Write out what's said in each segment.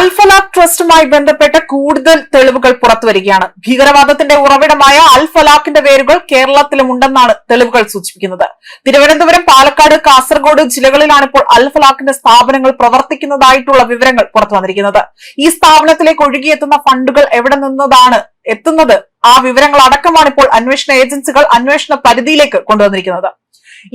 അൽഫലാഖ് ട്രസ്റ്റുമായി ബന്ധപ്പെട്ട കൂടുതൽ തെളിവുകൾ പുറത്തുവരികയാണ്. ഭീകരവാദത്തിന്റെ ഉറവിടമായ അൽഫലാഖിന്റെ വേരുകൾ കേരളത്തിലുമുണ്ടെന്നാണ് തെളിവുകൾ സൂചിപ്പിക്കുന്നത്. തിരുവനന്തപുരം പാലക്കാട് കാസർഗോഡ് ജില്ലകളിലാണ് ഇപ്പോൾ അൽഫലാഖിന്റെ സ്ഥാപനങ്ങൾ പ്രവർത്തിക്കുന്നതായിട്ടുള്ള വിവരങ്ങൾ പുറത്തു വന്നിരിക്കുന്നത്. ഈ സ്ഥാപനത്തിലേക്ക് ഒഴുകിയെത്തുന്ന ഫണ്ടുകൾ എവിടെ നിന്നതാണ് എത്തുന്നത്? ആ വിവരങ്ങൾ അടക്കമാണ് ഇപ്പോൾ അന്വേഷണ ഏജൻസികൾ അന്വേഷണ പരിധിയിലേക്ക് കൊണ്ടുവന്നിരിക്കുന്നത്.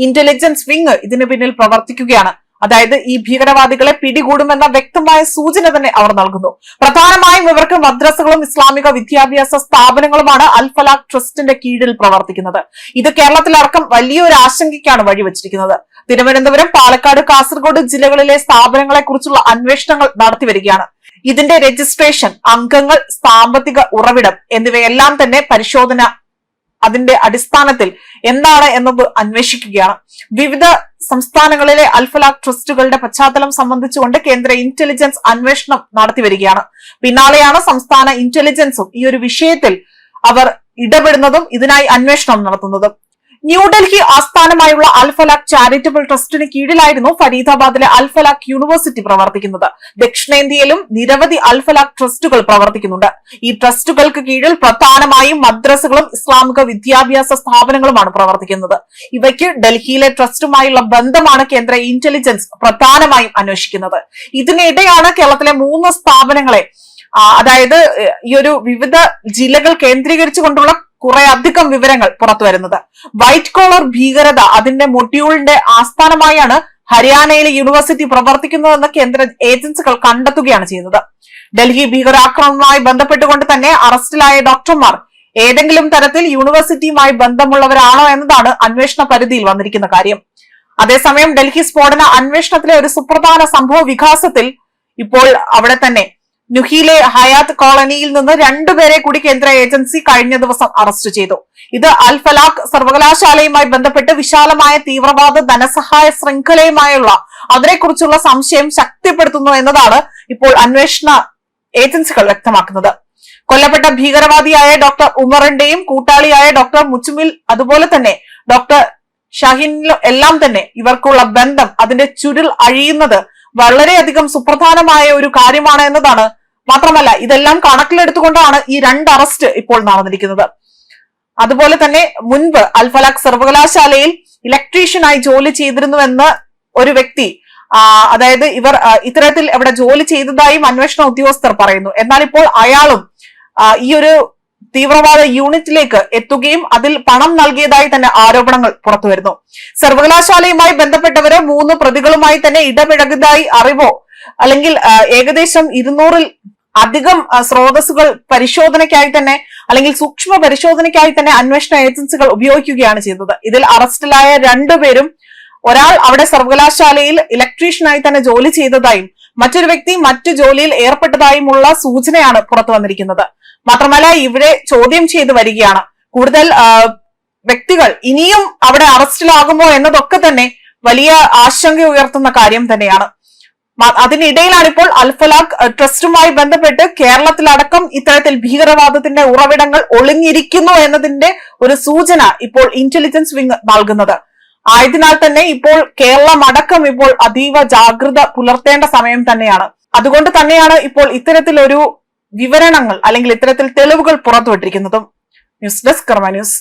ഇന്റലിജൻസ് വിങ് ഇതിന് പിന്നിൽ പ്രവർത്തിക്കുകയാണ്. അതായത് ഈ ഭീകരവാദികളെ പിടികൂടുമെന്ന വ്യക്തമായ സൂചന തന്നെ അവർ നൽകുന്നു. പ്രധാനമായും ഇവർക്ക് മദ്രസകളും ഇസ്ലാമിക വിദ്യാഭ്യാസ സ്ഥാപനങ്ങളുമാണ് അൽഫലാഖ് ട്രസ്റ്റിന്റെ കീഴിൽ പ്രവർത്തിക്കുന്നത്. ഇത് കേരളത്തിലടക്കം വലിയൊരു ആശങ്കയ്ക്കാണ് വഴിവെച്ചിരിക്കുന്നത്. തിരുവനന്തപുരം പാലക്കാട് കാസർഗോഡ് ജില്ലകളിലെ സ്ഥാപനങ്ങളെ കുറിച്ചുള്ള അന്വേഷണങ്ങൾ നടത്തിവരികയാണ്. ഇതിന്റെ രജിസ്ട്രേഷൻ അംഗങ്ങൾ സാമ്പത്തിക ഉറവിടം എന്നിവയെല്ലാം തന്നെ പരിശോധന അതിന്റെ അടിസ്ഥാനത്തിൽ എന്താണ് എന്നത് അന്വേഷിക്കുകയാണ്. വിവിധ സംസ്ഥാനങ്ങളിലെ അൽഫലാഖ് ട്രസ്റ്റുകളുടെ പശ്ചാത്തലം സംബന്ധിച്ചുകൊണ്ട് കേന്ദ്ര ഇന്റലിജൻസ് അന്വേഷണം നടത്തി വരികയാണ്. പിന്നാലെയാണ് സംസ്ഥാന ഇന്റലിജൻസും ഈ ഒരു വിഷയത്തിൽ അവർ ഇടപെടുന്നതും ഇതിനായി അന്വേഷണം നടത്തുന്നതും. ന്യൂഡൽഹി ആസ്ഥാനമായുള്ള അൽഫലാഖ് ചാരിറ്റബിൾ ട്രസ്റ്റിന് കീഴിലായിരുന്നു ഫരീദാബാദിലെ അൽഫലാഖ് യൂണിവേഴ്സിറ്റി പ്രവർത്തിക്കുന്നത്. ദക്ഷിണേന്ത്യയിലും നിരവധി അൽഫലാഖ് ട്രസ്റ്റുകൾ പ്രവർത്തിക്കുന്നുണ്ട്. ഈ ട്രസ്റ്റുകൾക്ക് കീഴിൽ പ്രധാനമായും മദ്രസകളും ഇസ്ലാമിക വിദ്യാഭ്യാസ സ്ഥാപനങ്ങളുമാണ് പ്രവർത്തിക്കുന്നത്. ഇവയ്ക്ക് ഡൽഹിയിലെ ട്രസ്റ്റുമായുള്ള ബന്ധമാണ് കേന്ദ്ര ഇന്റലിജൻസ് പ്രധാനമായും അന്വേഷിക്കുന്നത്. ഇതിനിടെയാണ് കേരളത്തിലെ മൂന്ന് സ്ഥാപനങ്ങളെ അതായത് ഈ ഒരു വിവിധ ജില്ലകൾ കേന്ദ്രീകരിച്ചുകൊണ്ടുള്ള കുറെ അധികം വിവരങ്ങൾ പുറത്തു വരുന്നത് വൈറ്റ് കോളർ ഭീകരത അതിന്റെ മൊഡ്യൂളിന്റെ ആസ്ഥാനമായാണ് ഹരിയാനയിലെ യൂണിവേഴ്സിറ്റി പ്രവർത്തിക്കുന്നതെന്ന് കേന്ദ്ര ഏജൻസികൾ കണ്ടെത്തുകയാണ് ചെയ്യുന്നത്. ഡൽഹി ഭീകരാക്രമണവുമായി ബന്ധപ്പെട്ടുകൊണ്ട് തന്നെ അറസ്റ്റിലായ ഡോക്ടർമാർ ഏതെങ്കിലും തരത്തിൽ യൂണിവേഴ്സിറ്റിയുമായി ബന്ധമുള്ളവരാണോ എന്നതാണ് അന്വേഷണ പരിധിയിൽ വന്നിരിക്കുന്ന കാര്യം. അതേസമയം ഡൽഹി സ്ഫോടന അന്വേഷണത്തിലെ ഒരു സുപ്രധാന സംഭവ വികാസത്തിൽ ഇപ്പോൾ അവിടെ തന്നെ നുഹിയിലെ ഹയാത്ത് കോളനിയിൽ നിന്ന് രണ്ടുപേരെ കൂടി കേന്ദ്ര ഏജൻസി കഴിഞ്ഞ ദിവസം അറസ്റ്റ് ചെയ്തു. ഇത് അൽ ഫലാഖ് സർവകലാശാലയുമായി ബന്ധപ്പെട്ട് വിശാലമായ തീവ്രവാദ ധനസഹായ ശൃംഖലയുമായുള്ള അതിനെക്കുറിച്ചുള്ള സംശയം ശക്തിപ്പെടുത്തുന്നു എന്നതാണ് ഇപ്പോൾ അന്വേഷണ ഏജൻസികൾ വ്യക്തമാക്കുന്നത്. കൊല്ലപ്പെട്ട ഭീകരവാദിയായ ഡോക്ടർ ഉമറിന്റെയും കൂട്ടാളിയായ ഡോക്ടർ മുച്ചുമിൽ അതുപോലെ തന്നെ ഡോക്ടർ ഷഹീനിലും എല്ലാം തന്നെ ഇവർക്കുള്ള ബന്ധം അതിന്റെ ചുരുൾ അഴിയുന്നത് വളരെയധികം സുപ്രധാനമായ ഒരു കാര്യമാണ് എന്നതാണ്. മാത്രമല്ല ഇതെല്ലാം കണക്കിലെടുത്തുകൊണ്ടാണ് ഈ രണ്ട് അറസ്റ്റ് ഇപ്പോൾ നടന്നിരിക്കുന്നത്. അതുപോലെ തന്നെ മുൻപ് അൽഫലാഖ് സർവകലാശാലയിൽ ഇലക്ട്രീഷ്യനായി ജോലി ചെയ്തിരുന്നുവെന്ന് ഒരു വ്യക്തി അതായത് ഇവർ ഇത്തരത്തിൽ അവിടെ ജോലി ചെയ്തതായും അന്വേഷണ ഉദ്യോഗസ്ഥർ പറയുന്നു. എന്നാൽ ഇപ്പോൾ അയാളും ഈ ഒരു തീവ്രവാദ യൂണിറ്റിലേക്ക് എത്തുകയും അതിൽ പണം നൽകിയതായി തന്നെ ആരോപണങ്ങൾ പുറത്തു വരുന്നു. സർവകലാശാലയുമായി ബന്ധപ്പെട്ടവര് മൂന്ന് പ്രതികളുമായി തന്നെ ഇടപഴകുന്നതായി അറിവോ? അല്ലെങ്കിൽ ഏകദേശം ഇരുന്നൂറിൽ അധികം സ്രോതസ്സുകൾ പരിശോധനയ്ക്കായി തന്നെ അല്ലെങ്കിൽ സൂക്ഷ്മ പരിശോധനയ്ക്കായി തന്നെ അന്വേഷണ ഏജൻസികൾ ഉപയോഗിക്കുകയാണ് ചെയ്തത് ഇതിൽ അറസ്റ്റിലായ രണ്ടുപേരും ഒരാൾ അവിടെ സർവകലാശാലയിൽ ഇലക്ട്രീഷ്യനായി തന്നെ ജോലി ചെയ്തതായും മറ്റൊരു വ്യക്തി മറ്റു ജോലിയിൽ ഏർപ്പെട്ടതായുമുള്ള സൂചനയാണ് പുറത്തു വന്നിരിക്കുന്നത്. മാത്രമല്ല ഇവിടെ ചോദ്യം ചെയ്തു വരികയാണ്. കൂടുതൽ വ്യക്തികൾ ഇനിയും അവിടെ അറസ്റ്റിലാകുമോ എന്നതൊക്കെ തന്നെ വലിയ ആശങ്ക ഉയർത്തുന്ന കാര്യം തന്നെയാണ്. അതിനിടയിലാണ് ഇപ്പോൾ അൽഫലാഖ് ട്രസ്റ്റുമായി ബന്ധപ്പെട്ട് കേരളത്തിലടക്കം ഇത്തരത്തിൽ ഭീകരവാദത്തിന്റെ ഉറവിടങ്ങൾ ഒളിഞ്ഞിരിക്കുന്നു എന്നതിന്റെ ഒരു സൂചന ഇപ്പോൾ ഇന്റലിജൻസ് വിങ് നൽകുന്നത്. ആയതിനാൽ തന്നെ ഇപ്പോൾ കേരളം അടക്കം ഇപ്പോൾ അതീവ ജാഗ്രത പുലർത്തേണ്ട സമയം തന്നെയാണ്. അതുകൊണ്ട് തന്നെയാണ് ഇപ്പോൾ ഇത്തരത്തിലൊരു വിവരണങ്ങൾ അല്ലെങ്കിൽ ഇത്തരത്തിൽ തെളിവുകൾ പുറത്തുവിട്ടിരിക്കുന്നതും. News desk Karma news.